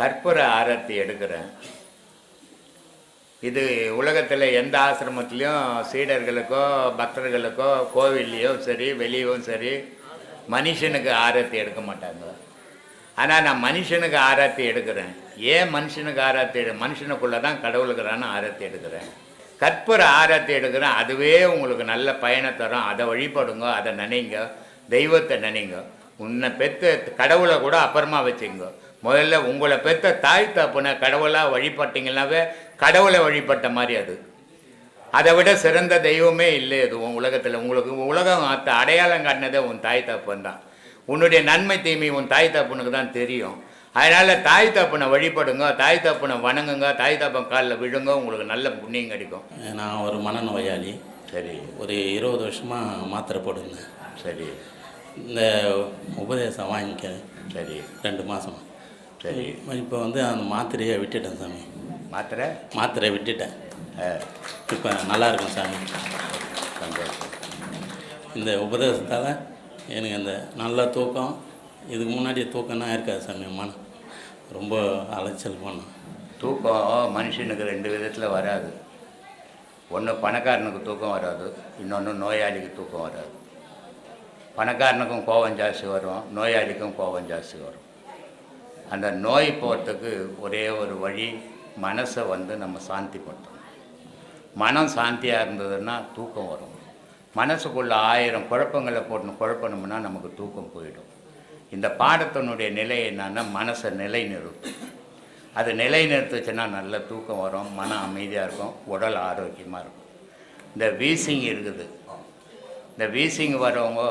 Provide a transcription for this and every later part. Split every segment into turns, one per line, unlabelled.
கற்பூர ஆரத்தி எடுக்கிறேன். இது உலகத்தில் எந்த ஆசிரமத்திலையும் சீடர்களுக்கோ பக்தர்களுக்கோ கோவில்லையோ சரி வெளியவும் சரி மனுஷனுக்கு ஆரத்தி எடுக்க மாட்டாங்க. ஆனால் நான் மனுஷனுக்கு ஆராத்தி எடுக்கிறேன். ஏன் மனுஷனுக்கு ஆராத்தி எடு மனுஷனுக்குள்ளே தான் கடவுளுக்குறான்னு ஆராத்தி எடுக்கிறேன். கற்பூர ஆராத்தி எடுக்கிறேன். அதுவே உங்களுக்கு நல்ல பயனை தரும். அதை வழிபடுங்க அதை நினைங்க தெய்வத்தை நினைங்க. உன்னை பெற்று கடவுளை கூட அப்புறமா வச்சுங்க முதல்ல உங்களை பெத்த தாய் தப்புன கடவுளாக வழிபட்டீங்கன்னாவே கடவுளை வழிபட்ட மாதிரி அது. அதை விட சிறந்த தெய்வமே இல்லை எதுவும் உலகத்தில். உங்களுக்கு உலகம் அத்த- அடையாளம் காட்டினதே உன் தாய் தப்பன் தான். உன்னுடைய நன்மை தீமை உன் தாய் தப்புனுக்கு தான் தெரியும். அதனால் தாய் தப்பனை வழிபடுங்க தாய் தப்பனை வணங்குங்க தாய் தப்பன் காலில் விழுங்க உங்களுக்கு நல்ல புண்ணியம் கிடைக்கும்.
நான் ஒரு மனநோயாளி.
சரி.
ஒரு இருபது வருஷமாக மாத்திரை போட்டுருந்தேன்.
சரி.
இந்த உபதேசம் வாங்கிக்க.
சரி.
ரெண்டு மாதம்
சரி.
இப்போ வந்து அந்த மாத்திரையை விட்டுட்டேன் சாமி.
மாத்திரை?
மாத்திரையை விட்டுட்டேன். இப்போ நல்லா இருக்கும் சாமி.
சந்தோஷம்.
இந்த உபதேசத்தால் எனக்கு அந்த நல்ல தூக்கம் இதுக்கு முன்னாடி தூக்கம்னா இருக்காது சாமி மனம் ரொம்ப அலைச்சல் பண்ணேன்
தூக்கம் மனுஷனுக்கு ரெண்டு விதத்தில் வராது. ஒன்று பணக்காரனுக்கு தூக்கம் வராது இன்னொன்று நோயாளிக்கு தூக்கம் வராது. பணக்காரனுக்கும் கோபம் ஜாஸ்தி வரும் நோயாளிக்கும் கோபம் ஜாஸ்தி வரும். அந்த நோய் போகிறதுக்கு ஒரே ஒரு வழி மனசை வந்து நம்ம சாந்திப்படுத்தணும். மனம் சாந்தியாக இருந்ததுன்னா தூக்கம் வரும். மனசுக்குள்ள ஆயிரம் குழப்பங்களை போட்டு குழப்பணும்னா நமக்கு தூக்கம் போயிடும். இந்த பாடத்தினுடைய நிலை என்னன்னா மனசை நிலை நிறுத்தும் அது நிலை நிறுத்துச்சுன்னா நல்ல தூக்கம் வரும் மனம் அமைதியாக இருக்கும் உடல் ஆரோக்கியமாக இருக்கும். இந்த வீசிங் இருக்குது. இந்த வீசிங் வரவங்க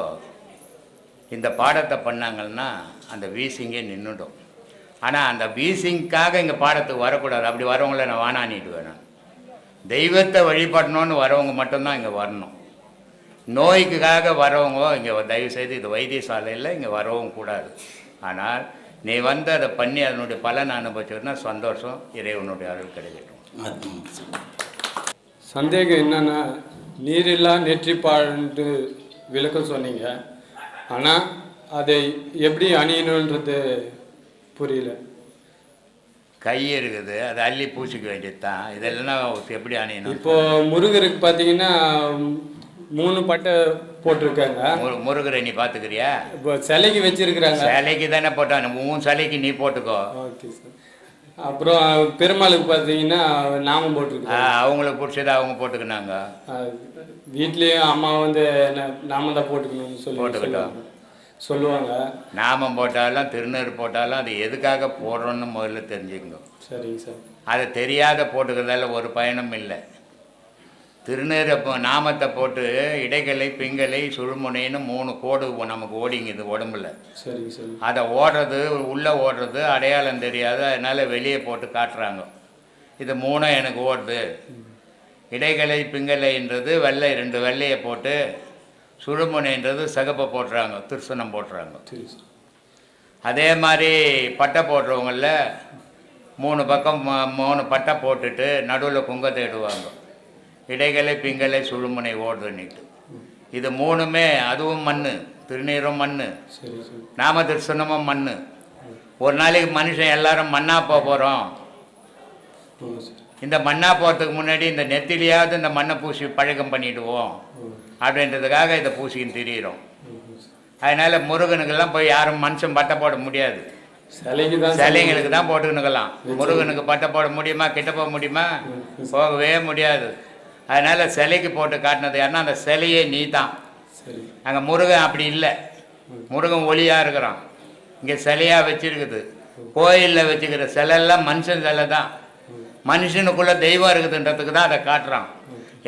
இந்த பாடத்தை பண்ணாங்கன்னா அந்த வீசிங்கே நின்றுடும் ஆனால் அந்த பீசிங்க்காக இங்கே பாடத்துக்கு வரக்கூடாது. அப்படி வரவங்கள நான் வானானிடுவேன் நான் தெய்வத்தை வழிபடணும்னு வரவங்க மட்டும்தான் இங்கே வரணும். நோய்க்குக்காக வரவங்க இங்கே தயவுசெய்து இது வைத்தியசாலையில் இங்கே வரவும் கூடாது. ஆனால் நீ வந்து அதை பண்ணி அதனுடைய பலன் அனுபவிச்சதுன்னா சந்தோஷம் இறைவனுடைய அருள் கிடைக்கட்டும்.
சந்தேகம்
சந்தேகம் என்னன்னா நீரில்லா நெற்றிப்பாழ்ன்ட்டு விளக்கம் சொன்னீங்க. ஆனால் அதை எப்படி அணியணுன்றது புரியல.
கை இருக்குது அதை அள்ளி பூசிக்க வேண்டியது தான் இதெல்லாம் எப்படி அணியணும்?
இப்போ முருகருக்கு பார்த்தீங்கன்னா மூணு பட்டை போட்டிருக்காங்க.
முருகரை நீ பார்த்துக்கிறியா
இப்போ சிலைக்கு வச்சிருக்கிறாங்க.
சிலைக்கு தானே போட்டான் உன் சிலைக்கு நீ போட்டுக்கோ.
Okay sir. அப்புறம் பெருமாளுக்கு பார்த்தீங்கன்னா நாமம்
ஆ,
போட்டிருக்காங்க
அவங்களுக்கு பிடிச்சதை அவங்க போட்டுக்கினாங்க.
வீட்லேயும் அம்மா வந்து நாம தான் போட்டுக்கணும்னு சொல்லி
போட்டுக்கிட்டோம்.
சொல்லுவாங்க.
நாமம் போட்டாலும் திருநீர் போட்டாலும் அது எதுக்காக போடுறோன்னு முதல்ல தெரிஞ்சுக்கணும்.
சரிங்க சார்.
அதை தெரியாத போட்டுக்கிறதால ஒரு பயனும் இல்லை. திருநீரை நாமத்தை போட்டு இடைகளை பிங்களை சுழுமுனைன்னு மூணு கோடு நமக்கு ஓடிங்குது உடம்புல.
சரிங்க சார்.
அதை ஓடுறது உள்ளே ஓடுறது அடையாளம் தெரியாது அதனால் வெளியே போட்டு காட்டுறாங்க. இது மூணும் எனக்கு ஓடுது. இடைகளை பிங்கலைன்றது வெள்ளை ரெண்டு வெள்ளையை போட்டு சுழுமுனைன்றது சிகப்பை போட்டுறாங்க திருசனம்
சார்
அதே மாதிரி பட்டை போடுறவங்கள மூணு பக்கம் மூணு பட்டை போட்டுட்டு நடுவில் குங்கத்தை இடுவாங்க. இடைகளை பிங்கலை சுழுமுனை ஓடுதுன்னுட்டு. இது மூணுமே அதுவும் மண் திருநீரும் மண் நாம திருசனமும் மண் ஒரு நாளைக்கு மனுஷன் எல்லாரும் மண்ணா போக போகிறோம் இந்த மண்ணா போகிறதுக்கு முன்னாடி இந்த நெத்திலியாவது இந்த மண்ணை பூசி பழக்கம் பண்ணிடுவோம். அப்படின்றதுக்காக இதை பூசிக்கின்னு திரியிறோம். அதனால முருகனுக்கெல்லாம் போய் யாரும் மனுஷன் பட்டை போட முடியாது. சிலைங்களுக்கு தான் போட்டுக்கணுக்கலாம் முருகனுக்கு பட்டை போட முடியுமா கிட்ட போக முடியுமா? போகவே முடியாது. அதனால சிலைக்கு போட்டு காட்டினது யாருன்னா அந்த சிலையே நீ தான் அங்கே முருகன் அப்படி இல்லை. முருகன் ஒளியாக இருக்கிறான். இங்கே சிலையாக வச்சிருக்குது. கோயிலில் வச்சுக்கிற சிலையெல்லாம் மனுஷன் சிலை தான். மனுஷனுக்குள்ள தெய்வம் இருக்குதுன்றதுக்கு தான் அதை காட்டுறான்.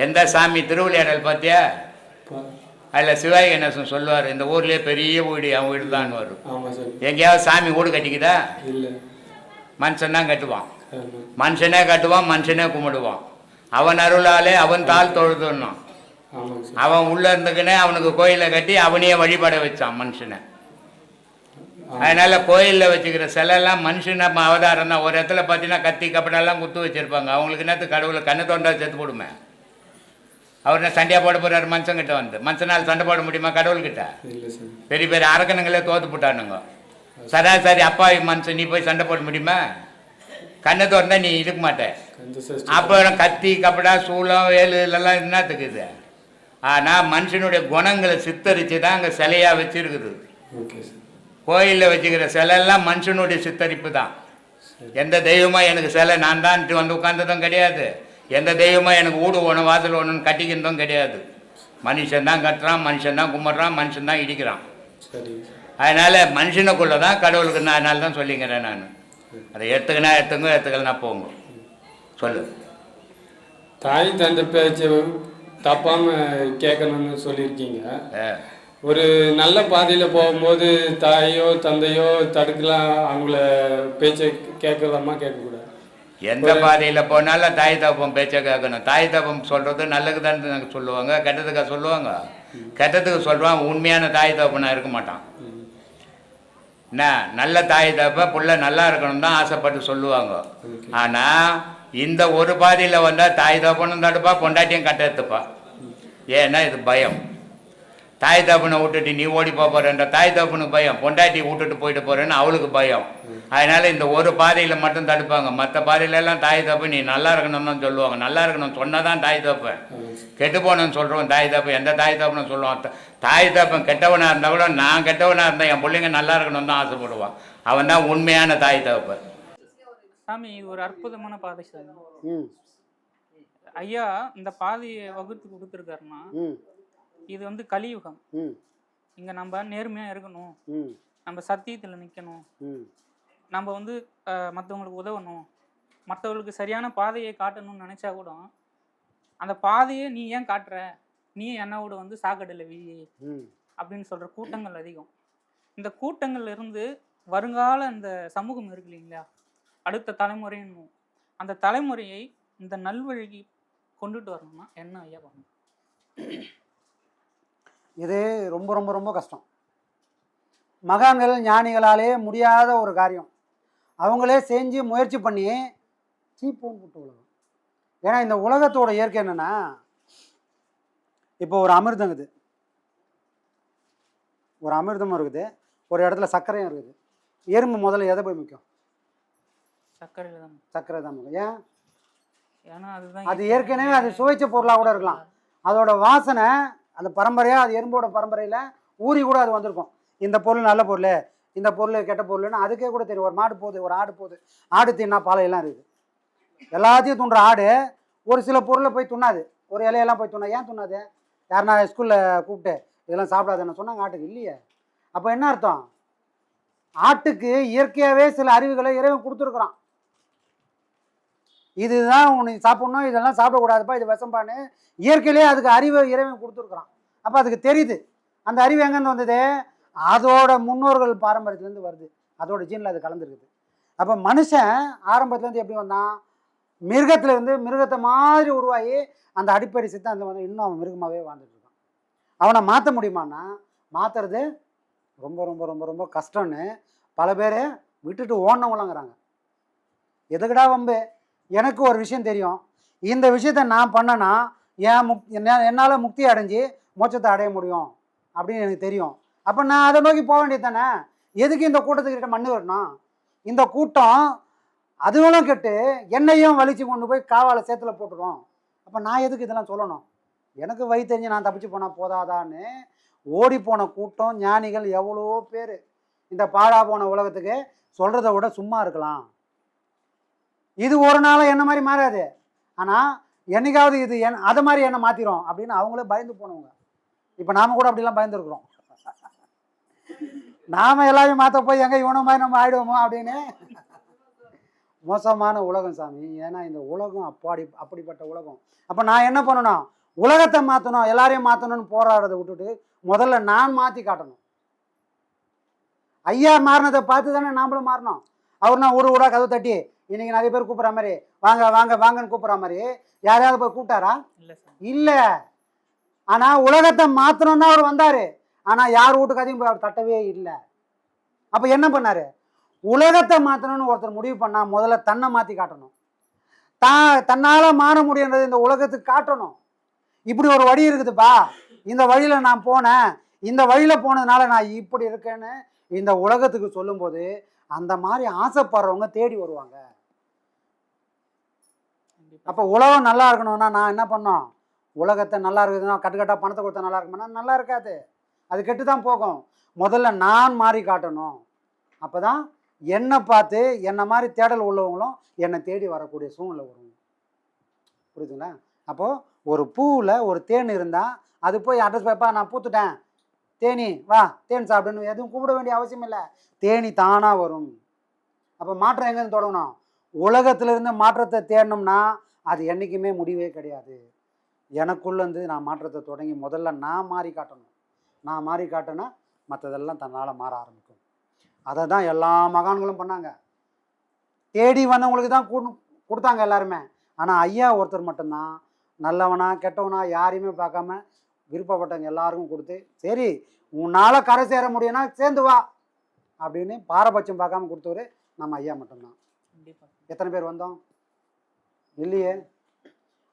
எந்த சாமி திருவிளையாடல் பார்த்தியா? அதில் சிவாஜி கணேசன் சொல்லுவார் இந்த ஊர்லேயே பெரிய வீடு அவன் வீடு தான் வரும் எங்கேயாவது சாமி வீடு கட்டிக்குதா மனுஷன் தான் கட்டுவான். மனுஷனே கட்டுவான் மனுஷனே கும்பிடுவான். அவன் அருளாலே அவன் தாள் தொழுதுன்னான் அவன் உள்ள இருந்துக்கினே அவனுக்கு கோயிலை கட்டி அவனையே வழிபட வச்சான் மனுஷனை. அதனால கோயிலில் வச்சுக்கிற சிலைலாம் மனுஷன் நம்ம அவதாரம் தான். ஒரு இடத்துல பார்த்தீங்கன்னா கத்தி கப்படெல்லாம் குத்து வச்சிருப்பாங்க. அவங்களுக்கு என்னத்து கடவுளை கண்ணு தோண்டா செத்து போடுமே. அவர் என்ன சண்டையாக போட போறாரு மனுஷங்கிட்ட வந்து. மனுஷனால் சண்டை போட முடியுமா கடவுள்கிட்ட பெரிய பெரிய அரக்கனுங்களே தோத்து போட்டானுங்க. சராசரி அப்பாவி மனுஷன் நீ போய் சண்டை போட முடியுமா? கண்ணை திறந்தா நீ இருக்க மாட்ட.
கந்த சஷ்டி
அப்புறம் கத்தி கப்படா சூளம் வேலு இதெல்லாம் என்னத்துக்கு இது? ஆனால் மனுஷனுடைய குணங்களை சித்தரித்து தான் அங்கே சிலையாக வச்சிருக்குது. கோயிலில் வச்சுக்கிற சிலையெல்லாம் மனுஷனுடைய சித்தரிப்பு தான் எந்த தெய்வமோ எனக்கு சிலை நான் தான் வந்து உட்கார்ந்ததும் கிடையாது. எந்த தெய்வமோ எனக்கு வீடு ஒன்று வாசல் ஒன்றுன்னு கட்டிக்கிறதும் கிடையாது. மனுஷன் தான் கட்டுறான் மனுஷன் தான் கும்பிட்றான் மனுஷன் தான் இடிக்கிறான். அதனால் மனுஷனுக்குள்ளே தான் கடவுளுக்கு நான் அதனால தான் சொல்லிக்கிறேன் நான். அதை எடுத்துக்கினா எடுத்துங்க எடுத்துக்கலனா போங்க. சொல்லு.
தாய் தந்தை பேச்சை தப்பாமல் கேட்கணும்னு சொல்லியிருக்கீங்க. ஒரு நல்ல பாதையில் போகும்போது தாயோ தந்தையோ தடுக்கலாம் அவங்கள பேச்சை கேட்கலாமா கேட்கக்கூடாது?
எந்த பாதையில் போனாலும் தாய் தப்பம் பேச்சை கேட்கணும். தாய் தப்பம் சொல்கிறது நல்லதுக்கு தான் சொல்லுவாங்க. கெட்டதுக்கா சொல்லுவாங்க? கெட்டதுக்கு சொல்லுவான் உண்மையான தாய் தப்பனா இருக்க மாட்டான். என்ன? நல்ல தாய் தப்ப புள்ள நல்லா இருக்கணும் தான் ஆசைப்பட்டு சொல்லுவாங்க. ஆனால் இந்த ஒரு பாதையில் வந்தால் தாய் தப்பனும் தடுப்பா பொண்டாட்டியும் கட்ட எடுத்துப்பா. ஏன்னா இது பயம். தாய் தப்பனை விட்டுட்டு நீ ஓடி போக போறேன்ற தாய் தப்பனுக்கு பயம். பொண்டாட்டி விட்டுட்டு போயிட்டு போறேன்னு அவளுக்கு பயம். அதனால இந்த ஒரு பாதையில் மட்டும் தடுப்பாங்க. மற்ற பாதையில எல்லாம் தாய் தப்பு நீ நல்லா இருக்கணும்னு தான் சொல்லுவாங்க. நல்லா இருக்கணும் சொன்னால் தான் தாய்
சார்
கெட்டு போனேன்னு சொல்கிறோம் தாய் தப்பு. எந்த தாய் தப்புன்னு சொல்லுவான்? தாய் தப்பன் கெட்டவனாக இருந்தால் கூட நான் கெட்டவனாக இருந்தால் என் பிள்ளைங்க நல்லா இருக்கணும்னு தான் ஆசைப்படுவான். அவன் தான் உண்மையான தாய் தகப்பன்
சாமி இது ஒரு அற்புதமான பாதை ஐயா இந்த பாதையை வகுத்து கொடுத்துருக்காருன்னா இது வந்து கலியுகம். இங்கே நம்ம நேர்மையாக இருக்கணும். நம்ம சத்தியத்தில் நிற்கணும்
ம்.
நம்ம வந்து மற்றவங்களுக்கு உதவணும். மற்றவங்களுக்கு சரியான பாதையை காட்டணும்னு நினச்சா கூட அந்த பாதையை நீ ஏன் காட்டுற? நீ என்னோட வந்து சாக்கடையில் வி. அப்படின்னு சொல்கிற கூட்டங்கள் அதிகம். இந்த கூட்டங்கள்ல இருந்து வருங்கால இந்த சமூகம் இருக்கு இல்லைங்களா? அடுத்த தலைமுறைன்னு. அந்த தலைமுறையை இந்த நல்வழிக்கு கொண்டுட்டு வரணும்னா என்ன ஐயா பண்ணணும்?
இது ரொம்ப ரொம்ப ரொம்ப கஷ்டம். மகான்கள் ஞானிகளாலே முடியாத ஒரு காரியம். அவங்களே செஞ்சு முயற்சி பண்ணி சீப்போன் போட்டு உலகம். ஏன்னா இந்த உலகத்தோட இயற்கை என்னன்னா இப்போ ஒரு அமிர்தம் இருக்குது. ஒரு அமிர்தமும் இருக்குது. ஒரு இடத்துல சர்க்கரையும் இருக்குது. எறும்பு முதல்ல எதை போய் மிக்கும்
சர்க்கரையில் தான்
சர்க்கரை தான் மிக்கும் ஏன்?
ஏன்னா அதுதான்
அது ஏற்கனவே அது சுவைச்ச பொருளாக கூட இருக்கலாம். அதோட வாசனை அந்த பரம்பரையாக அது எறும்போட பரம்பரையில் ஊறி கூட அது வந்திருக்கும். இந்த பொருள் நல்ல பொருள் இந்த பொருள் கெட்ட பொருள்னு அதுக்கே கூட தெரியும். ஒரு மாடு போகுது ஒரு ஆடு போகுது. ஆடு தின்னா பாலையெல்லாம் இருக்குது. எல்லாத்தையும் துண்டுற ஆடு ஒரு சில பொருளை போய் துண்ணாது. ஒரு இலையெல்லாம் போய் துண்ணா ஏன் துண்ணாது? யாருனா ஸ்கூலில் கூப்பிட்டு இதெல்லாம் சாப்பிடாதுன்னு சொன்னாங்க? ஆட்டுக்கு இல்லையே. அப்போ என்ன அர்த்தம்? ஆட்டுக்கு இயற்கையாகவே சில அறிவுகளை இறைவன் கொடுத்துருக்குறான். இதுதான் உனக்கு சாப்பிடணும் இதெல்லாம் சாப்பிடக்கூடாதுப்பா இது விஷம்பான்னு இயற்கையிலே அதுக்கு அறிவை இறைவன் கொடுத்துருக்குறான். அப்போ அதுக்கு தெரியுது. அந்த அறிவு எங்கேருந்து வந்தது? அதோட முன்னோர்கள் பாரம்பரியத்துலேருந்து வருது. அதோட ஜீனில் அது கலந்துருக்குது. அப்போ மனுஷன் ஆரம்பத்துலேருந்து எப்படி வந்தான்? மிருகத்துலேருந்து மிருகத்தை மாதிரி உருவாகி அந்த அடிப்படை சித்தாந்தம் வந்து இன்னும் அவன் மிருகமாகவே வாழ்ந்துட்டு இருக்கான். அவனை மாற்ற முடியுமான்னா மாற்றுறது ரொம்ப ரொம்ப ரொம்ப ரொம்ப கஷ்டம்னு பல பேர் விட்டுட்டு ஓடணவங்களாங்கிறாங்க எதுக்குடா வம்பு? எனக்கு ஒரு விஷயம் தெரியும். இந்த விஷயத்த நான் பண்ணனா என் முக் என்ன- என்னால் முக்தி அடைஞ்சு மோட்சத்தை அடைய முடியும் அப்படின்னு எனக்கு தெரியும். அப்போ நான் அதை நோக்கி போக வேண்டியது தானே? எதுக்கு இந்த கூட்டத்துக்கிட்ட மண்ணு வரணும் இந்த கூட்டம் அதுவெல்லாம் கெட்டு என்னையும் வலிச்சு கொண்டு போய் காவால சேத்துல போட்டுடும். அப்போ நான் எதுக்கு இதெல்லாம் சொல்லணும்? எனக்கு வழி தெரிஞ்சு நான் தப்பிச்சு போனால் போதாதான்னு ஓடி போன கூட்டம் ஞானிகள் எவ்வளோ பேர். இந்த பாழா போன உலகத்துக்கு சொல்கிறத விட சும்மா இருக்கலாம். இது ஒரு நாளும் என்ன மாதிரி மாறாது. ஆனால் என்னைக்காவது இது என் அதை மாதிரி என்ன மாற்றிரும் அப்படின்னு அவங்களே பயந்து போனவங்க. இப்போ நாம் கூட அப்படிலாம் பயந்துருக்குறோம். நாம் எல்லாரையும் மாற்ற போய் எங்கே இவனை மாதிரி நம்ம ஆயிடுவோமோ அப்படின்னு? மோசமான உலகம் சாமி. ஏன்னா இந்த உலகம் அப்பாடி அப்படிப்பட்ட உலகம். அப்போ நான் என்ன பண்ணணும்? உலகத்தை மாற்றணும் எல்லாரையும் மாற்றணும்னு போராடுறதை விட்டுட்டு முதல்ல நான் மாற்றி காட்டணும். ஐயா மாறினதை பார்த்து தானே நாமளும் மாறணும். அவர் நான் ஒரு ஊடாக கதவு தட்டி இன்னைக்கு நிறைய பேர் கூப்பிட்ற மாதிரி வாங்க வாங்க வாங்கன்னு கூப்பிட்ற மாதிரி யாரையாவது போய் கூப்பிட்டாரா?
இல்லை
ஆனால் உலகத்தை மாற்றணும்னு அவர் வந்தார். ஆனால் யார் வீட்டுக்கு போய் அவர் தட்டவே இல்லை. அப்போ என்ன பண்ணாரு? உலகத்தை மாற்றணும்னு ஒருத்தர் முடிவு பண்ணா முதல்ல தன்னை மாற்றி காட்டணும். தான் தன்னால் மாற முடியுன்றது இந்த உலகத்துக்கு காட்டணும். இப்படி ஒரு வழி இருக்குதுப்பா. இந்த வழியில் நான் போனேன். இந்த வழியில் போனதுனால நான் இப்படி இருக்கேன்னு இந்த உலகத்துக்கு சொல்லும்போது அந்த மாதிரி ஆசைப்படுறவங்க தேடி வருவாங்க. அப்போ உலகம் நல்லா இருக்கணும்னா நான் என்ன பண்ணோம் உலகத்தை நல்லா இருக்குதுன்னா கட்டுக்கட்டா பணத்தை கொடுத்தா நல்லா இருக்குமானா? நல்லா இருக்காது. அது கெட்டு தான் போகும். முதல்ல நான் மாறி காட்டணும். அப்போ தான் என்னை பார்த்து என்னை மாதிரி தேடல் உள்ளவங்களும் என்னை தேடி வரக்கூடிய சூழ்நிலை வரும். புரியுதுங்களா? அப்போது ஒரு பூவில் ஒரு தேன் இருந்தால் அது போய் அட்ரஸ் பேப்பா நான் பூத்துட்டேன். தேனி வா தேன் சாப்பிடுன்னு எதுவும் கூப்பிட வேண்டிய அவசியம் இல்லை. தேனி தானாக வரும். அப்போ மாற்றம் எங்கேருந்து தொடங்கணும்? உலகத்திலிருந்து மாற்றத்தை தேடணும்னா அது என்றைக்குமே முடிவே கிடையாது. எனக்குள்ளேருந்து நான் மாற்றத்தை தொடங்கி முதல்ல நான் மாறி காட்டணும். நான் மாறி காட்டினா மற்றதெல்லாம் தன்னால் மாற ஆரம்பிக்கும். அதை தான் எல்லா மகான்களும் பண்ணாங்க. தேடி வந்தவங்களுக்கு தான் கொடு கொடுத்தாங்க எல்லாருமே. ஆனால் ஐயா ஒருத்தர் மட்டும்தான். நல்லவனா கெட்டவனா யாரையுமே பார்க்காம விருப்பப்பட்டவங்க எல்லாருக்கும் கொடுத்து சரி உன்னால் கரை சேர முடியும்னா சேர்ந்து வா அப்படின்னு பாரபட்சம் பார்க்காம கொடுத்தவர் நம்ம ஐயா மட்டும்தான். எத்தனை பேர் வந்தோம்? இல்லையே.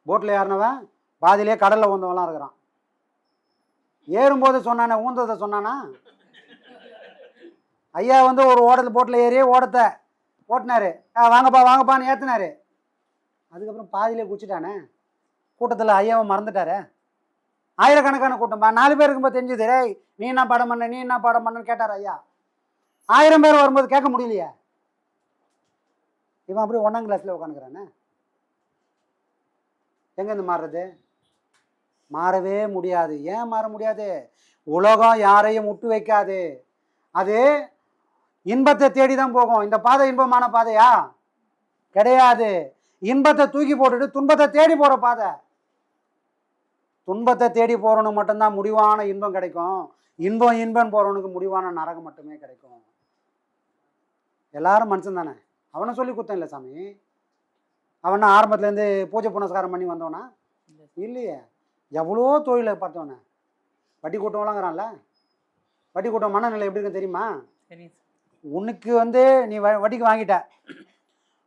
போட்டில் ஏறினவன் பாதியிலே கடலில் ஊந்தவன்லாம் இருக்கிறான். ஏறும்போது சொன்னானே ஊந்ததை சொன்னானா? ஐயா வந்து ஒரு ஓடத்தில் போட்டில் ஏறி ஓடத்தை ஓட்டினாரு. ஆ வாங்கப்பா வாங்கப்பான்னு ஏற்றினாரு அதுக்கப்புறம் பாதியிலே குச்சிட்டானே கூட்டத்தில் ஐயாவை மறந்துட்டாரே. ஆயிரக்கணக்கான கூட்டம்பா நாலு பேர் இருக்கும்போது தெரிஞ்சுது. ரே நீ என்ன பாடம் பண்ண நீ என்ன பாடம் பண்ணன்னு கேட்டார் ஐயா. ஆயிரம் பேர் வரும்போது கேட்க முடியலையே. இவன் அப்படியே ஒன்றாம் கிளாஸில் உட்காந்துக்கிறானே எங்கேருந்து மாறுறது? மாறவே முடியாது. ஏன் மாற முடியாது? உலகம் யாரையும் முட்டு வைக்காது. அது இன்பத்தை தேடி தான் போகும். இந்த பாதை இன்பமான பாதையா? கிடையாது. இன்பத்தை தூக்கி போட்டுட்டு துன்பத்தை தேடி போகிற பாதை. துன்பத்தை தேடி போகிறவனுக்கு மட்டும்தான் முடிவான இன்பம் கிடைக்கும். இன்பம் இன்பம் போகிறவனுக்கு முடிவான நரகம் மட்டுமே கிடைக்கும். எல்லாரும் மனுஷன் தானே அவனை சொல்லி குத்தம் இல்லை சாமி. அவனை ஆரம்பத்துலேருந்து பூஜை புனஸ்காரம் பண்ணி வந்தவனா?
இல்லை
இல்லையே. எவ்வளோ தொழிலை பார்த்தவனே? வட்டி கூட்டம்லாங்கிறான்ல வட்டி கூட்டம் மனநிலை எப்படி இருக்குன்னு தெரியுமா? உனக்கு வந்து நீ வ- வட்டிக்கு வாங்கிட்ட.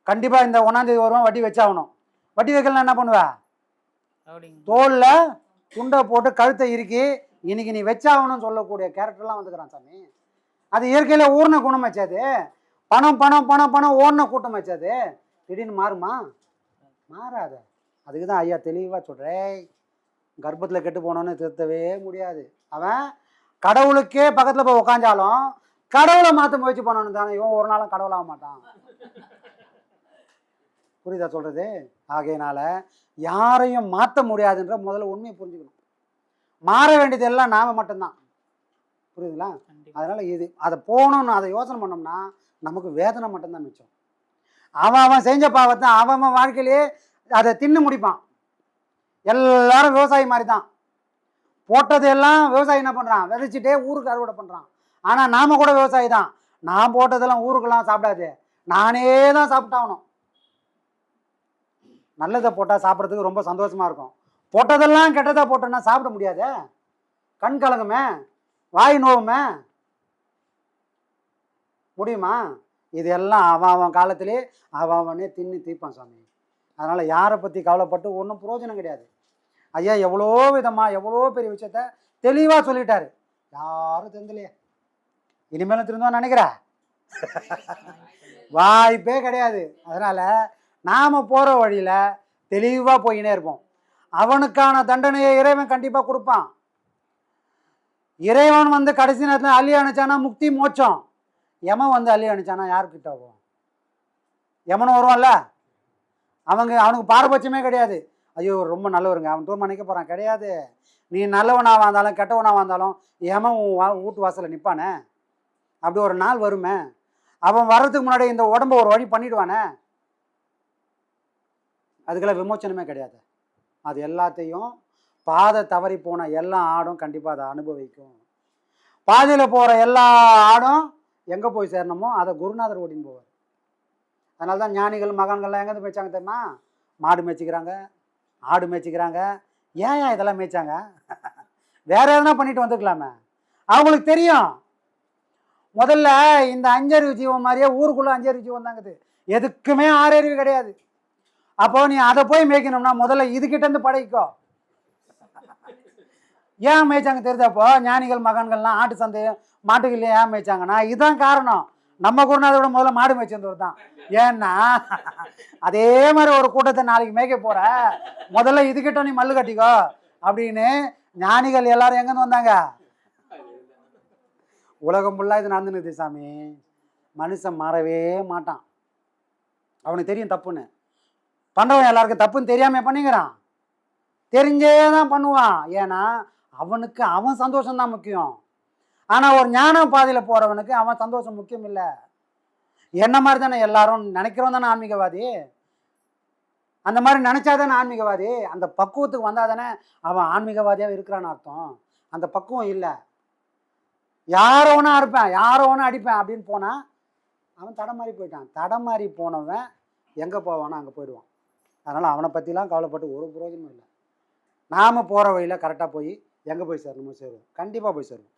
கண்டிப்பாக இந்த ஒன்றாந்தேதி வருவான் வட்டி வச்சாகணும். வட்டி வைக்கலாம் என்ன பண்ணுவ? தோலில் துண்டை போட்டு கழுத்தை இறுக்கி இன்னைக்கு நீ வச்சாகணும்னு சொல்லக்கூடிய கேரக்டர்லாம் வந்துக்கிறான் சாமி. அது இயற்கையில் ஊர்ன குணம் வச்சாது. பணம் பணம் பணம் பணம் ஓடின கூட்டம் வச்சாது. திடீர்னு மாறுமா? மாறாது. அதுக்கு தான் ஐயா தெளிவாக சொல்கிறேன் கர்ப்பத்தில் கெட்டு போனோன்னு திருத்தவே முடியாது. அவன் கடவுளுக்கே பக்கத்தில் போய் உக்காந்தாலும் கடவுளை மாற்ற முயற்சி பண்ணணும் தானே. இவன் ஒரு நாளும் கடவுளாக மாட்டான். புரியுதா சொல்கிறது ஆகையினால யாரையும் மாற்ற முடியாதுன்ற முதல்ல உண்மையை புரிஞ்சுக்கணும். மாற வேண்டியது எல்லாம் நாம மட்டும்தான். புரியுதுங்களா? அதனால் இது அதை போகணும்னு அதை யோசனை பண்ணோம்னா நமக்கு வேதனை மட்டும்தான் மிச்சம். அவன் அவன் செஞ்ச பாவத்தை அவன் அவன் வாழ்க்கையிலேயே அதை தின்னு முடிப்பான். எல்லாரும் விவசாயி மாதிரி தான் போட்டது எல்லாம் விவசாயி என்ன பண்ணுறான் விதைச்சிட்டே ஊருக்கு அறுவடை பண்ணுறான் ஆனால் நாம் கூட விவசாயி தான் நான் போட்டதெல்லாம் ஊருக்கெல்லாம் சாப்பிடாது. நானே தான் சாப்பிட்டாகணும். நல்லதை போட்டால் சாப்பிட்றதுக்கு ரொம்ப சந்தோஷமாக இருக்கும். போட்டதெல்லாம் கெட்டதாக போட்டோன்னா சாப்பிட முடியாத. கண் கலங்குமே? வாய் நோவுமே? முடியுமா? இது எல்லாம் அவன் அவன் காலத்திலே அவன் அவனே தின்னு தீர்ப்பான் சாமி. அதனால் யாரை பற்றி கவலைப்பட்டு ஒன்றும் பிரயோஜனம் கிடையாது. ஐயா எவ்வளோ விதமாக எவ்வளோ பெரிய விஷயத்த தெளிவாக சொல்லிட்டாரு. யாரும் தெரிஞ்சலையே இனிமேலும் திருந்தோம் நினைக்கிறா? வாய்ப்பே கிடையாது. அதனால் நாம் போகிற வழியில் தெளிவாக போயினே இருப்போம். அவனுக்கான தண்டனையை இறைவன் கண்டிப்பாக கொடுப்பான். இறைவன் வந்து கடைசி நேரத்தில் அள்ளி அணைச்சானா முக்தி மோட்சம். யமன் வந்து அள்ளி அணைச்சானா யாருக்கிட்ட ஆகும் யமனும் வருவான்ல? அவங்க அவனுக்கு பாரபட்சமே கிடையாது. ஐயோ ரொம்ப நல்லவருங்க. அவன் தூர்மா நிற்க போகிறான் கிடையாது. நீ நல்லவனாக வந்தாலும் கெட்டவனாக வந்தாலும் யமன் உன் வா வீட்டு வாசலில் நிற்பானே அப்படி ஒரு நாள் வருமே. அவன் வர்றதுக்கு முன்னாடி இந்த உடம்ப ஒரு வழி பண்ணிடுவானே? அதுக்கெல்லாம் விமோச்சனமே கிடையாது. அது எல்லாத்தையும் பாதை தவறி போன எல்லா ஆடும் கண்டிப்பாக அதை அனுபவிக்கும். பாதையில் போகிற எல்லா ஆடும் எங்கே போய் சேரணுமோ அதை குருநாதர் ஓடின்னு போவார். அதனால தான் ஞானிகள் மகான்கள்லாம் எங்கேருந்து மேய்ச்சாங்க தெரியுமா? மாடு மேய்ச்சிக்கிறாங்க ஆடு மேய்ச்சிக்கிறாங்க. ஏன் ஏன் இதெல்லாம் மேய்ச்சாங்க? வேற எதனா பண்ணிட்டு வந்துருக்கலாமே. அவங்களுக்கு தெரியும். முதல்ல இந்த அஞ்சறிவு ஜீவம் மாதிரியே ஊருக்குள்ளே அஞ்சறிவு ஜீவம் தாங்குது. எதுக்குமே ஆறறிவு கிடையாது. அப்போ நீ அதை போய் மேய்க்கணும்னா முதல்ல இதுகிட்டேருந்து படைக்கோ ஏன் மேய்ச்சாங்க தெரியுதாப்போ ஞானிகள் மகன்கள்லாம் ஆட்டு சந்தையும் மாட்டுகள் ஏன் மேய்ச்சாங்கன்னா இதுதான் காரணம். நம்ம குருநாதரோட முதல்ல மாடு மேய்ச்சிருந்தவர் தான். ஏன்னா அதே மாதிரி ஒரு கூட்டத்தை நாளைக்கு மேய்க்க போற முதல்ல இதுகிட்ட நீ மல்லு கட்டிக்கோ அப்படின்னு ஞானிகள் எல்லாரும் எங்கேருந்து வந்தாங்க? உலகம் ஃபுல்லாக இது நடந்துனுது சாமி. மனுஷன் மாறவே மாட்டான். அவனுக்கு தெரியும் தப்புன்னு. பண்ணுறவன் எல்லாருக்கும் தப்புன்னு தெரியாமல் பண்ணிக்கிறான்? தெரிஞ்சே தான் பண்ணுவான். ஏன்னா அவனுக்கு அவன் சந்தோஷம்தான் முக்கியம். ஆனால் ஒரு ஞான பாதையில் போகிறவனுக்கு அவன் சந்தோஷம் முக்கியம் இல்லை. என்ன மாதிரி தானே எல்லாரும் நினைக்கிறவன் தானே ஆன்மீகவாதி? அந்த மாதிரி நினச்சா தானே ஆன்மீகவாதி? அந்த பக்குவத்துக்கு வந்தால் தானே அவன் ஆன்மீகவாதியாக இருக்கிறான்னு அர்த்தம். அந்த பக்குவம் இல்லை. யாரோ ஒன்றா அறுப்பேன் யாரோ ஒன்று அடிப்பேன் அப்படின்னு போனால் அவன் தடமாறி போயிட்டான். தடமாறி போனவன் எங்கே போவானோ அங்கே போயிடுவான். அதனால் அவனை பற்றிலாம் கவலைப்பட்டு ஒரு பிரயோஜனமும் இல்லை. நாம் போகிற வழியில் கரெக்டாக போய் எங்கே போய் சேரணுமோ சேருவோம். கண்டிப்பாக போய் சேருவோம்.